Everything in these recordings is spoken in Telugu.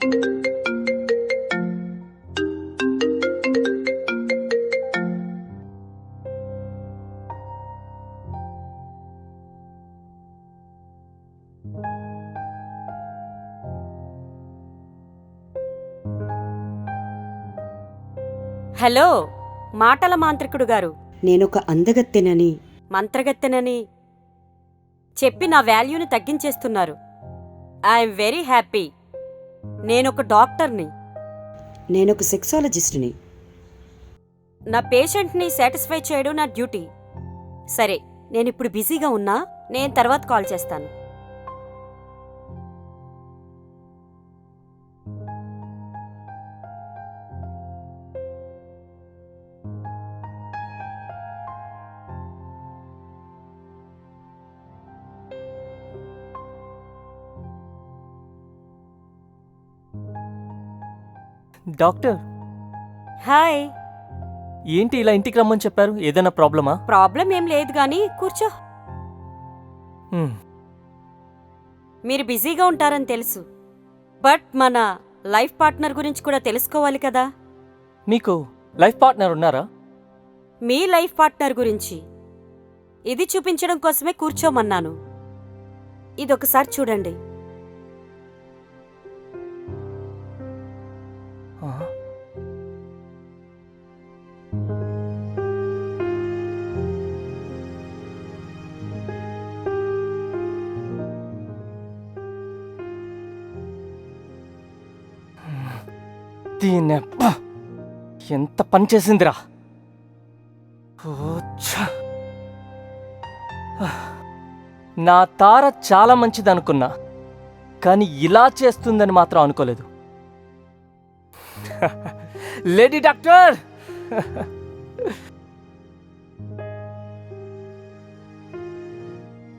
హలో మాటల మాంత్రికుడు గారు. నేనొక అందగత్తెనని. మంత్రగత్తెనని. చెప్పి నా వాల్యూని తగ్గించేస్తున్నారు. I'm very happy. నేనొక డాక్టర్ని. నేనొక సెక్సాలజిస్ట్ని. నా పేషెంట్ని సాటిస్ఫై చేయడం నా డ్యూటీ. సరే నేను ఇప్పుడు బిజీగా ఉన్నా నేను తర్వాత కాల్ చేస్తాను. డాక్టర్. హాయ్. ఏంటి ఇలా ఇంటికి రమ్మని చెప్పారు? ఏదైనా ప్రాబ్లమా? ప్రాబ్లం ఏం లేదు కానీ కూర్చో. హ్మ్, మీరు బిజీగా ఉంటారని తెలుసు. బట్ మన లైఫ్ పార్ట్నర్ గురించి కూడా తెలుసుకోవాలి కదా. మీకు లైఫ్ పార్ట్నర్ ఉన్నారా? మీ లైఫ్ పార్ట్నర్ గురించి. ఇది చూపించడం కోసమే కూర్చోమన్నాను. ఇదొకసారి చూడండి. దీనెబ్బ ఎంత పని చేసిందిరా! నా తార చాలా మంచిది అనుకున్నా కానీ ఇలా చేస్తుందని మాత్రం అనుకోలేదు. Lady doctor!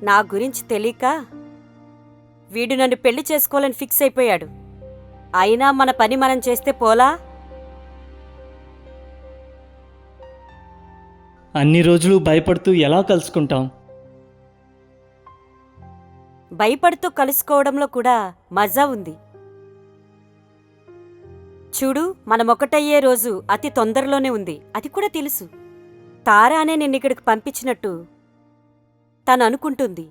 నా గురించి తెలియక వీడు నన్ను పెళ్ళి చేసుకోవాలని ఫిక్స్ అయిపోయాడు. అయినా మన పని మనం చేస్తే పోలా? అన్ని రోజులు భయపడుతూ ఎలా కలుసుకుంటాం? భయపడుతూ కలుసుకోవడంలో కూడా మజా ఉంది. చూడు మనం ఒకటయ్యే రోజు అతి తొందరలోనే ఉంది. అది కూడా తెలుసు. తారా అనే నిన్ను ఇక్కడికి పంపించినట్టు తను అనుకుంటుంది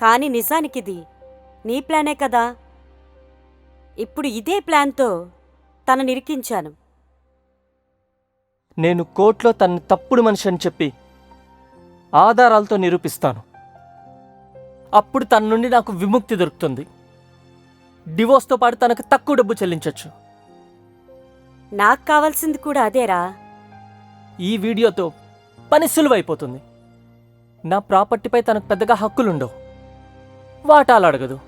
కాని నిజానికిది నీ ప్లానే కదా? ఇప్పుడు ఇదే ప్లాన్తో తను నిరికించాను నేను కోర్టులో తన తప్పుడు మనిషి అని చెప్పి ఆధారాలతో నిరూపిస్తాను. అప్పుడు తన నుండి నాకు విముక్తి దొరుకుతుంది. డివోర్స్తో పాటు తనకు తక్కువ డబ్బు చెల్లించొచ్చు. నాకు కావాల్సింది కూడా అదేరా. ఈ వీడియోతో పని సులువైపోతుంది. నా ప్రాపర్టీపై తనకు పెద్దగా హక్కులుండవు. వాటాలు అడగదు.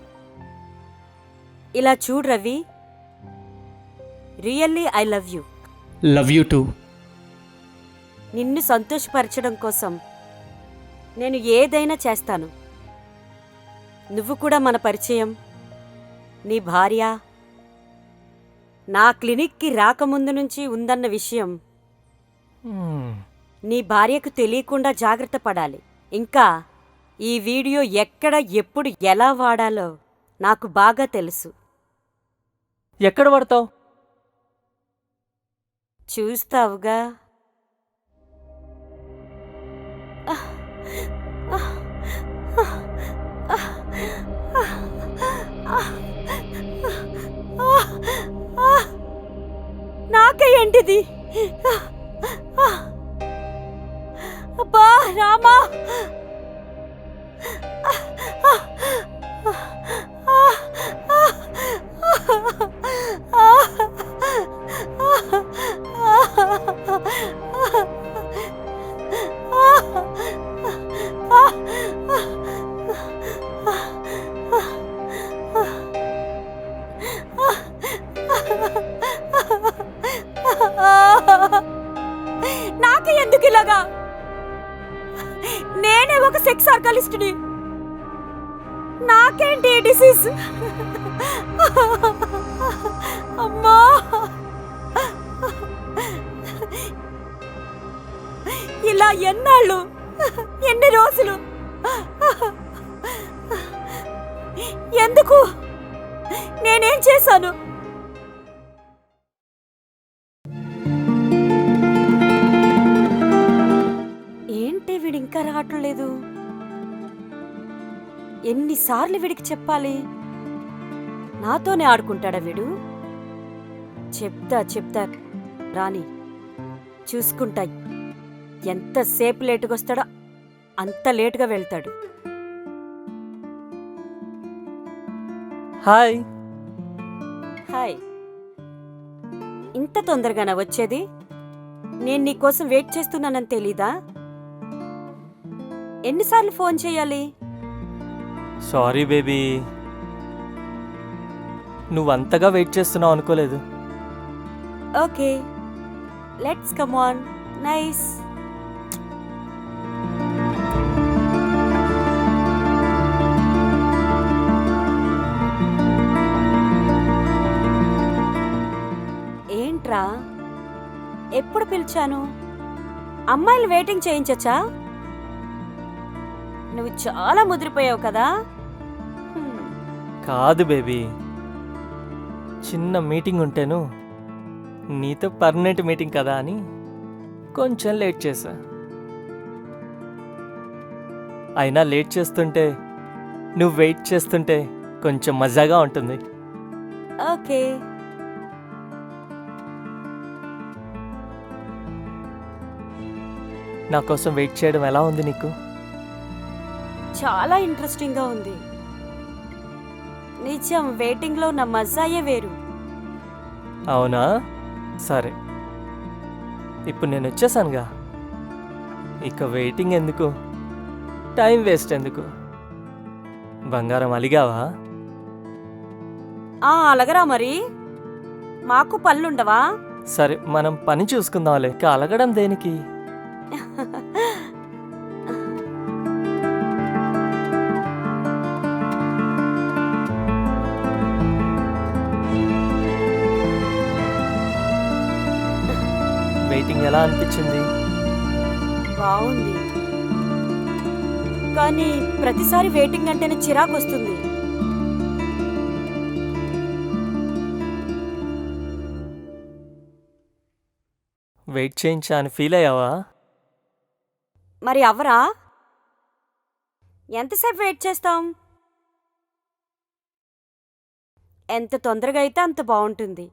ఇలా చూడు Ravi. Really I love you love you too నిన్ను సంతోషపరచడం కోసం నేను ఏదైనా చేస్తాను. నువ్వు కూడా మన పరిచయం. నీ భార్య నా క్లినిక్కి రాకముందు నుంచి ఉందన్న విషయం హ్మ్. నీ భార్యకు తెలియకుండా జాగ్రత్త పడాలి. ఇంకా ఈ వీడియో ఎక్కడ ఎప్పుడు ఎలా వాడాలో నాకు బాగా తెలుసు. ఎక్కడ పడతావు? చూస్తావుగా. నాకే నాకే నేనే ఒక సెక్స్ ఆర్గాలిస్ట్ని నాకేంటి డిసీజ్? అమ్మా! ఇలా ఎన్నాళ్ళు? ఎన్ని రోజులు? ఎందుకు? నేనేం చేశాను? రావటం లేదు. ఎన్నిసార్లు వీడికి చెప్పాలి? నాతోనే ఆడుకుంటాడా వీడు? చెప్తా చెప్తా. రాని చూసుకుంటా ఎంతసేపు లేటుగా వస్తాడో అంత లేటుగా వెళ్తాడు. హాయ్. హాయ్. ఇంత తొందరగానా వచ్చేది? నేను నీకోసం వెయిట్ చేస్తున్నానని తెలీదా? ఎన్నిసార్లు ఫోన్ చేయాలి? సారీ బేబీ నువ్వు అంతగా వెయిట్ చేస్తున్నావు అనుకోలేదు. Okay let's come on nice ఏంట్రా? ఎప్పుడు పిలిచాను? అమ్మాయిలు వెయిటింగ్ చేయించచ్చా? నువ్వు చాలా ముదిరిపోయావు కదా. కాదు బేబీ. చిన్న మీటింగ్ ఉంటేను నీతో పర్మనెంట్ మీటింగ్ కదా అని కొంచెం లేట్ చేశా. అయినా లేట్ చేస్తుంటే నువ్వు వెయిట్ చేస్తుంటే కొంచెం మజాగా ఉంటుంది. ఓకే. నా కోసం వెయిట్ చేయడం ఎలా ఉంది నీకు? చాలా ఇంట్రెస్టింగ్గా ఉంది. నిజం వెయిటింగ్లో ఉన్న మజాయే వేరు. అవునా? సరే. ఇప్పుడు నేను వచ్చేసానుగా. ఇక వెయిటింగ్ ఎందుకు? టైం వేస్ట్ ఎందుకు? బంగారం అలిగావా? ఆ అలగరా మరి. మాకు పళ్ళుండవా సరే మనం పని చూసుకుందాంలే. ఇక అలగడం దేనికి? వెయిటింగ్ ఎలా అనిపించింది? బాగుంది. కానీ ప్రతిసారి వెయిటింగ్ అంటేనే చిరాకు వస్తుంది. వెయిట్ చేయించా అని ఫీల్ అయ్యావా? మరి అవరా ఎంతసేపు వెయిట్ చేస్తాం? ఎంత తొందరగా అయితే అంత బాగుంటుంది.